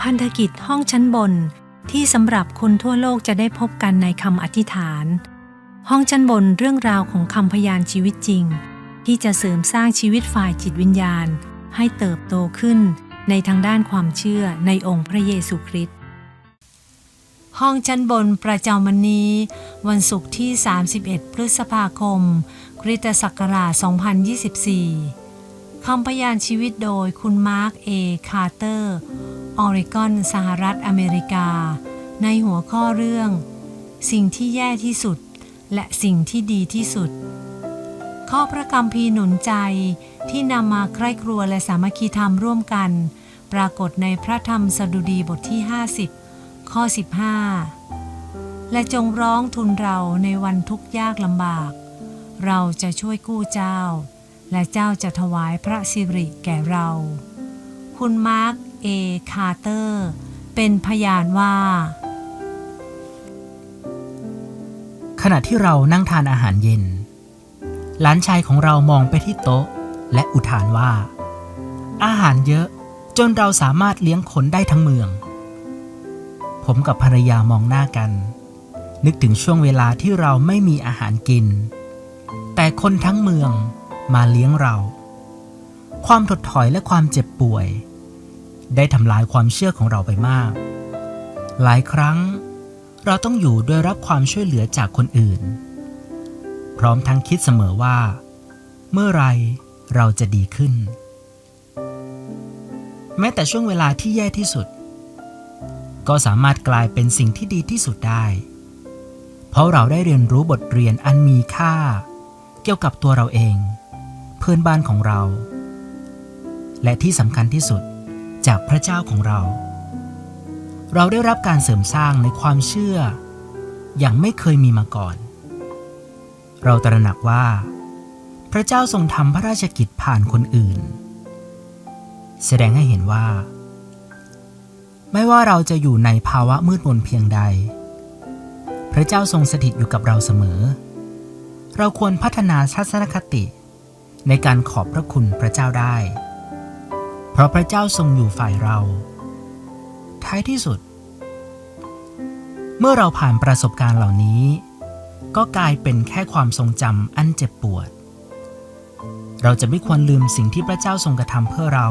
พันธกิจห้องชั้นบนที่สำหรับคนทั่วโลกจะได้พบกันในคำอธิษฐาน ห้องชั้นบนเรื่องราวของคำพยานชีวิตจริง ที่จะเสริมสร้างชีวิตฝ่ายจิตวิญญาณ ให้เติบโตขึ้นในทางด้านความเชื่อในองค์พระเยซูคริสต์ห้องชั้นบนประจำวันนี้ วันศุกร์ที่ 31 พฤษภาคม คริสตศักราช 2024คำพยานชีวิตโดยคุณมาร์ค เอ คาร์เตอร์ ออริกอน สหรัฐอเมริกา ในหัวข้อเรื่อง สิ่งที่แย่ที่สุด และสิ่งที่ดีที่สุด ข้อพระคัมภีร์หนุนใจที่นำมาใคร่ครัวและสามัคคีธรรมร่วมกัน ปรากฏในพระธรรมสดุดีบทที่ 50 ข้อ 15 และจงร้องทูลเราในวันทุกยากลำบาก เราจะช่วยกู้เจ้า และเจ้าจะถวายพระสิริแก่เรา คุณมาร์ค เอ คาร์เตอร์ เป็นพยานว่า ขณะที่เรานั่งทานอาหารเย็น หลานชายของเรามองไปที่โต๊ะ และอุทานว่า อาหารเยอะจนเราสามารถเลี้ยงคนได้ทั้งเมือง ผมกับภรรยามองหน้ากัน นึกถึงช่วงเวลาที่เราไม่มีอาหารกิน แต่คนทั้งเมืองมาเลี้ยงเรา ความถดถอยและความเจ็บป่วย ได้ทำลายความเชื่อของเราไปมาก หลายครั้ง เราต้องอยู่โดยรับความช่วยเหลือจากคนอื่น พร้อมทั้งคิดเสมอว่า เมื่อไรเราจะดีขึ้น แม้แต่ช่วงเวลาที่แย่ที่สุด ก็สามารถกลายเป็นสิ่งที่ดีที่สุดได้ เพราะเราได้เรียนรู้บทเรียนอันมีค่า เกี่ยวกับตัวเราเอง เพื่อนบ้านของเรา และที่สำคัญที่สุด จากพระเจ้าของเรา เราได้รับการเสริมสร้างในความเชื่อ อย่างไม่เคยมีมาก่อน เราตระหนักว่า พระเจ้าทรงทำพระราชกิจผ่านคนอื่น แสดงให้เห็นว่า ไม่ว่าเราจะอยู่ในภาวะมืดมนเพียงใด พระเจ้าทรงสถิตอยู่กับเราเสมอ เราควรพัฒนาทัศนคติในการขอบพระคุณพระเจ้าได้ เพราะพระเจ้าทรงอยู่ฝ่ายเรา ท้ายที่สุด เมื่อเราผ่านประสบการณ์เหล่านี้ ก็กลายเป็นแค่ความทรงจำอันเจ็บปวด เราจะไม่ควรลืมสิ่งที่พระเจ้าทรงกระทำเพื่อเรา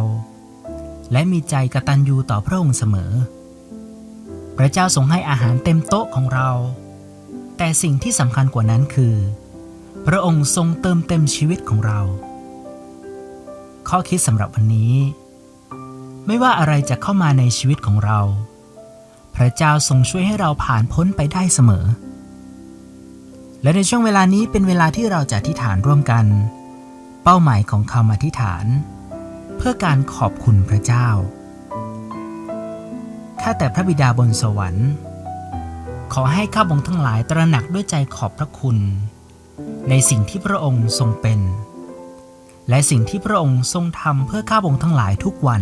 และมีใจกระตัญญูต่อพระองค์เสมอ พระเจ้าทรงให้อาหารเต็มโต๊ะของเรา แต่สิ่งที่สำคัญกว่านั้นคือ พระองค์ทรงเติมเต็มชีวิตของเรา ข้อคิดสำหรับวันนี้ ไม่ว่าอะไรจะเข้ามาในชีวิตของเรา พระเจ้าทรงช่วยให้เราผ่านพ้นไปได้เสมอ และในช่วงเวลานี้เป็นเวลาที่เราจะอธิษฐานร่วมกัน เป้าหมายของคำอธิษฐาน เพื่อการขอบคุณพระเจ้า ข้าแต่พระบิดาบนสวรรค์ ขอให้ข้าพงทั้งหลายตระหนักด้วยใจขอบพระคุณ ในสิ่งที่พระองค์ทรงเป็น และสิ่งที่พระองค์ทรงทำเพื่อข้าพงทั้งหลายทุกวัน